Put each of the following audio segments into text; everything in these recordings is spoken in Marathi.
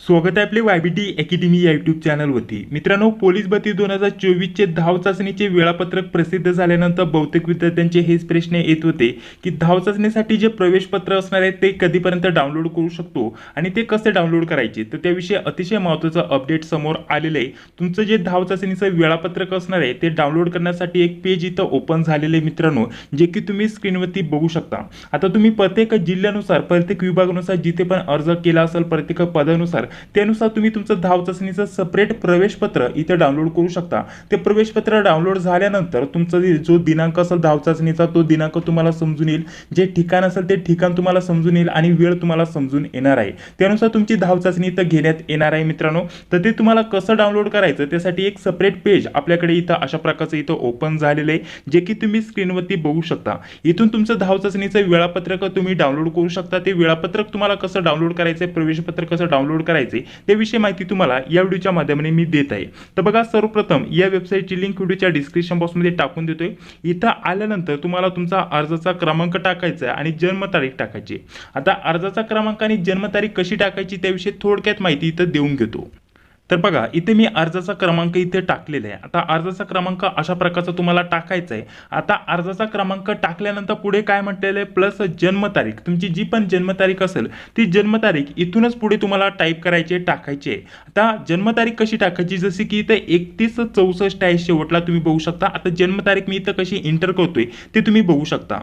स्वागत आहे आपले वायबीटी अकॅडमी या युट्यूब चॅनलवरती. मित्रांनो पोलीस भरती दोन हजार चोवीसचे धाव चाचणीचे वेळापत्रक प्रसिद्ध झाल्यानंतर बहुतेक विद्यार्थ्यांचे हेच प्रश्न येत होते की धाव चाचणीसाठी जे प्रवेशपत्र असणार आहे ते कधीपर्यंत डाउनलोड करू शकतो आणि ते कसे डाउनलोड करायचे? तर त्याविषयी अतिशय महत्त्वाचं अपडेट समोर आलेलं आहे. तुमचं जे धाव चाचणीचं वेळापत्रक असणार आहे ते डाउनलोड करण्यासाठी एक पेज इथं ओपन झालेलं आहे मित्रांनो जे की तुम्ही स्क्रीनवरती बघू शकता. आता तुम्ही प्रत्येक जिल्ह्यानुसार प्रत्येक विभागानुसार जिथे पण अर्ज केला असेल प्रत्येक पदानुसार त्यानुसार तुम्ही तुमचं धाव चाचणीचं सेपरेट प्रवेशपत्र इथे डाउनलोड करू शकता. ते प्रवेशपत्र डाउनलोड झाल्यानंतर तुमचा जो दिनांक असेल धाव चाचणीचा तो दिनांक तुम्हाला समजून येईल. जे ठिकाण असेल ते ठिकाण तुम्हाला समजून येईल आणि वेळ तुम्हाला समजून येणार आहे. त्यानुसार तुमची धाव चाचणी इथं घेण्यात येणार आहे मित्रांनो. तर ते तुम्हाला कसं डाउनलोड करायचं त्यासाठी एक सेपरेट पेज आपल्याकडे इथं अशा प्रकारचं इथं ओपन झालेलं आहे जे की तुम्ही स्क्रीनवरती बघू शकता. इथून तुमचं धाव चाचणीचं वेळापत्रक तुम्ही डाउनलोड करू शकता. ते वेळापत्रक तुम्हाला कसं डाउनलोड करायचं प्रवेशपत्र कसं डाउनलोड करायचं त्याविषयी माहिती तुम्हाला या व्हिडिओच्या माध्यमाने मी देत आहे. तर बघा सर्वप्रथम या वेबसाईटची लिंक व्हिडिओच्या डिस्क्रिप्शन बॉक्समध्ये टाकून देतोय. इथं आल्यानंतर तुम्हाला तुमचा अर्जाचा क्रमांक टाकायचा आहे आणि जन्मतारीख टाकायची आता अर्जाचा क्रमांक आणि जन्मतारीख कशी टाकायची त्याविषयी थोडक्यात माहिती इथं देऊन घेतो. तर बघा इथे मी अर्जाचा क्रमांक इथे टाकलेला आहे. आता अर्जाचा क्रमांक अशा प्रकारचा तुम्हाला टाकायचा आहे. आता अर्जाचा क्रमांक टाकल्यानंतर पुढे काय म्हटलेलं आहे? प्लस जन्मतारीख. तुमची जी पण जन्मतारीख असेल ती जन्मतारीख इथूनच पुढे तुम्हाला टाईप करायची आहे टाकायची आहे. आता जन्मतारीख कशी टाकायची? जशी की इथे एकतीस चौसष्ट आहे शेवटला तुम्ही बघू शकता. आता जन्मतारीख मी इथं कशी एंटर करतोय ते तुम्ही बघू शकता.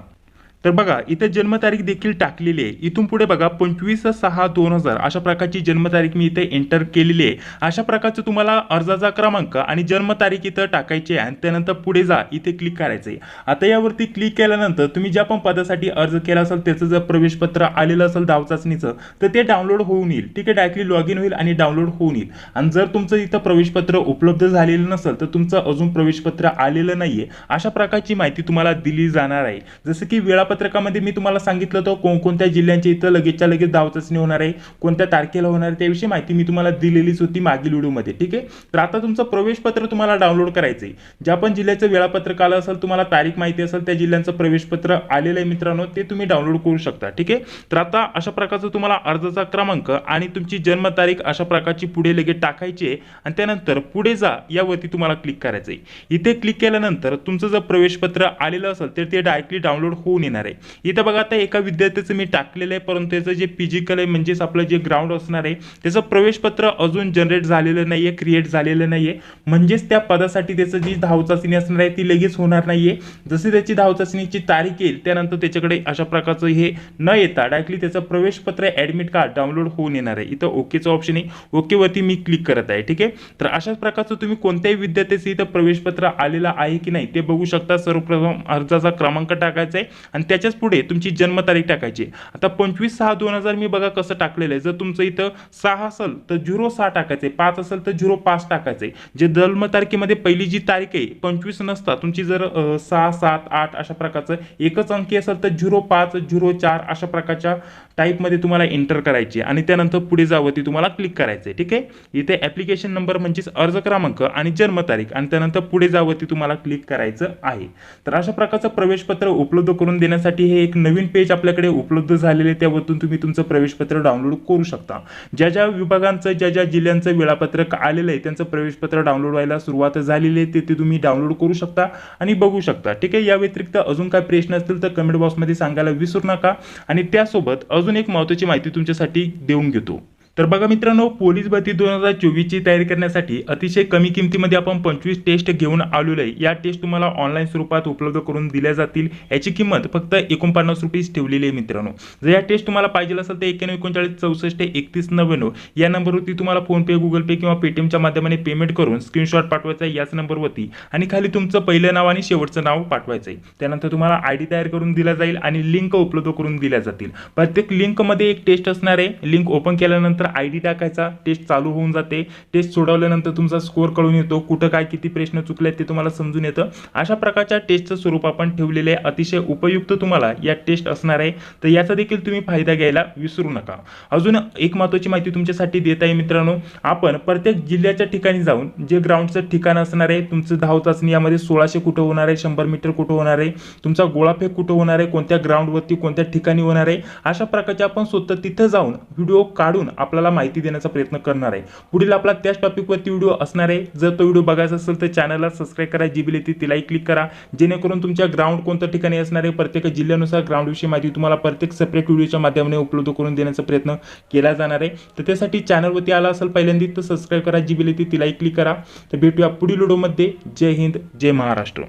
तर बघा इथे जन्मतारीख देखील टाकलेली आहे. इथून पुढे बघा पंचवीस सहा दोन हजार अशा प्रकारची जन्मतारीख मी इथे एंटर केलेली आहे. अशा प्रकारचं तुम्हाला अर्जाचा क्रमांक आणि जन्मतारीख इथं टाकायची आहे आणि त्यानंतर पुढे जा इथे क्लिक करायचं आहे. आता यावरती क्लिक केल्यानंतर तुम्ही ज्या पण पदासाठी अर्ज केला असेल त्याचं जर प्रवेशपत्र आलेलं असेल दाव चाचणीचं तर ते डाउनलोड होऊन येईल. ठीक आहे डायरेक्टली लॉग इन होईल आणि डाउनलोड होऊन येईल. आणि जर तुमचं इथं प्रवेशपत्र उपलब्ध झालेलं नसेल तर तुमचं अजून प्रवेशपत्र आलेलं नाहीये. अशा प्रकारची माहिती तुम्हाला दिली जाणार आहे. जसं की वेळापत्र वेळापत्रकामध्ये मी तुम्हाला सांगितलं होतं कोणकोणत्या जिल्ह्यांच्या इथं लगेचच्या लगेच धाव चाचणी होणार आहे कोणत्या तारखेला होणार आहे त्याविषयी माहिती मी तुम्हाला दिलेलीच होती मागील व्हिडिओमध्ये ठीक आहे? तर आता तुमचं प्रवेशपत्र तुम्हाला डाउनलोड करायचं आहे ज्या पण जिल्ह्याचं वेळापत्रक आलं असेल तुम्हाला तारीख माहिती असेल त्या जिल्ह्यांचं प्रवेशपत्र आलेलं आहे मित्रांनो ते तुम्ही डाउनलोड करू शकता ठीक आहे? तर आता अशा प्रकारचं तुम्हाला अर्जाचा क्रमांक आणि तुमची जन्मतारीख अशा प्रकारची पुढे लगेच टाकायची आहे आणि त्यानंतर पुढे जा यावरती तुम्हाला क्लिक करायचं आहे इथे क्लिक केल्यानंतर तुमचं जर प्रवेशपत्र आलेलं असेल तर ते डायरेक्टली डाउनलोड होऊन येणार आहे. इथं बघा आता एका विद्यार्थ्याचं मी टाकलेलं आहे परंतु त्याचं जे फिजिकल आहे म्हणजेच आपलं जे ग्राउंड असणार आहे त्याचं प्रवेशपत्र अजून जनरेट झालेलं नाही आहे क्रिएट झालेलं नाहीये. म्हणजेच त्या पदासाठी त्याचं जी धाव चाचणी असणार आहे ती लगेच होणार नाहीये. जशी त्याची धाव चाचणीची तारीख येईल त्यानंतर त्याच्याकडे अशा प्रकारचं हे न येता डायरेक्टली त्याचं प्रवेशपत्र ॲडमिट कार्ड डाउनलोड होऊन येणार आहे. इथं ओकेचं ऑप्शन आहे. ओकेवरती मी क्लिक करत आहे ठीक आहे? तर अशाच प्रकारचं तुम्ही कोणत्याही विद्यार्थ्याचं इथं प्रवेशपत्र आलेलं आहे की नाही ते बघू शकता. सर्वप्रथम अर्जाचा क्रमांक टाकायचा आहे आणि त्याच्याच पुढे तुमची जन्मतारीख टाकायची आता पंचवीस सहा दोन हजार मी बघा कसं टाकलेलं आहे. जर तुमचं इथं सहा असेल तर झिरो सहा टाकायचं आहे पाच असेल तर झिरो पाच टाकायचं आहे जे जन्मतारखेमध्ये पहिली जी तारीख आहे पंचवीस नसता. तुमची जर सहा सात आठ अशा प्रकारचं एकच अंकी असेल तर झिरो पाच झिरो चार अशा प्रकारच्या टाईपमध्ये तुम्हाला एंटर करायची आहे. आणि त्यानंतर पुढे जावं ती तुम्हाला क्लिक करायचं आहे ठीक आहे? इथे ॲप्लिकेशन नंबर म्हणजेच अर्ज क्रमांक आणि जन्मतारीख आणि त्यानंतर पुढे जावं ती तुम्हाला क्लिक करायचं आहे. तर अशा प्रकारचं प्रवेशपत्र उपलब्ध करून देण्यासाठी हे एक नवीन पेज आपल्याकडे उपलब्ध झालेले आहे. त्यावरतून तुम्ही तुमचं प्रवेशपत्र डाउनलोड करू शकता. ज्या ज्या विभागांचं ज्या ज्या जिल्ह्यांचं वेळापत्रक आलेलं आहे त्यांचं प्रवेशपत्र डाउनलोड व्हायला सुरुवात झालेली आहे ते ते तुम्ही डाउनलोड करू शकता आणि बघू शकता. ठीक आहे? या व्यतिरिक्त अजून काय प्रश्न असतील तर कमेंट बॉक्समध्ये सांगायला विसरू नका. आणि त्यासोबत अजून एक महत्त्वाची माहिती तुमच्यासाठी देऊन घेतो. तर बघा मित्रांनो पोलीस भरती दोन हजार चोवीसची तयारी करण्यासाठी अतिशय कमी किमतीमध्ये आपण पंचवीस टेस्ट घेऊन आलेलो आहे. या टेस्ट तुम्हाला ऑनलाईन स्वरूपात उपलब्ध करून दिल्या जातील. याची किंमत फक्त एकोणपन्नास रुपीज ठेवलेली आहे मित्रांनो. जर या टेस्ट तुम्हाला पाहिजे असेल तर एक्क्याण्णव एकोणचाळीस चौसष्ट एकतीस नव्याण्णव या नंबरवरती तुम्हाला फोनपे गुगल पे किंवा पेटीएमच्या माध्यमाने पेमेंट करून स्क्रीनशॉट पाठवायचा आहे याच नंबरवरती. आणि खाली तुमचं पहिलं नाव आणि शेवटचं नाव पाठवायचं आहे. त्यानंतर तुम्हाला आय डी तयार करून दिला जाईल आणि लिंक उपलब्ध करून दिल्या जातील. प्रत्येक लिंकमध्ये एक टेस्ट असणार आहे. लिंक ओपन केल्यानंतर आय डी टाकायचा टेस्ट चालू होऊन जाते. टेस्ट सोडवल्यानंतर तुमचा स्कोअर कळून येतो कुठं काय किती प्रश्न चुकले ते तुम्हाला समजून येतं. अशा प्रकारच्या टेस्टचं स्वरूप आपण ठेवलेले आहे. अतिशय उपयुक्त तुम्हाला या टेस्ट असणार आहे. तर याचा देखील तुम्ही फायदा घ्यायला विसरू नका. अजून एक महत्त्वाची माहिती तुमच्यासाठी देत आहे मित्रांनो. आपण प्रत्येक जिल्ह्याच्या ठिकाणी जाऊन जे ग्राउंडचं ठिकाण असणार आहे तुमचं धाव चाचणी यामध्ये सोळाशे कुठं होणार आहे शंभर मीटर कुठं होणार आहे तुमचा गोळाफेक कुठं होणार आहे कोणत्या ग्राउंडवरती कोणत्या ठिकाणी होणार आहे अशा प्रकारचे आपण स्वतः तिथं जाऊन व्हिडिओ काढून आपला आपल्याला माहिती देण्याचा प्रयत्न करणार आहे. पुढील आपला त्याच टॉपिकवरती व्हिडिओ असणार आहे. जर तो व्हिडिओ बघायचा असेल तर चॅनलला सबस्क्राईब करा. जी बिल येते तिलाही क्लिक करा. जेणेकरून तुमच्या ग्राउंड कोणत्या ठिकाणी असणार आहे प्रत्येक जिल्ह्यानुसार ग्राउंडविषयी माहिती तुम्हाला प्रत्येक सेपरेट व्हिडिओच्या माध्यमाने उपलब्ध करून देण्याचा प्रयत्न केला जाणार आहे. तर त्यासाठी चॅनलवरती आला असेल पहिल्यांदा तर सबस्क्राईब करा. जी बिल येते तिलाही क्लिक करा. तर भेटूया पुढील व्हिडिओमध्ये जय हिंद जय महाराष्ट्र.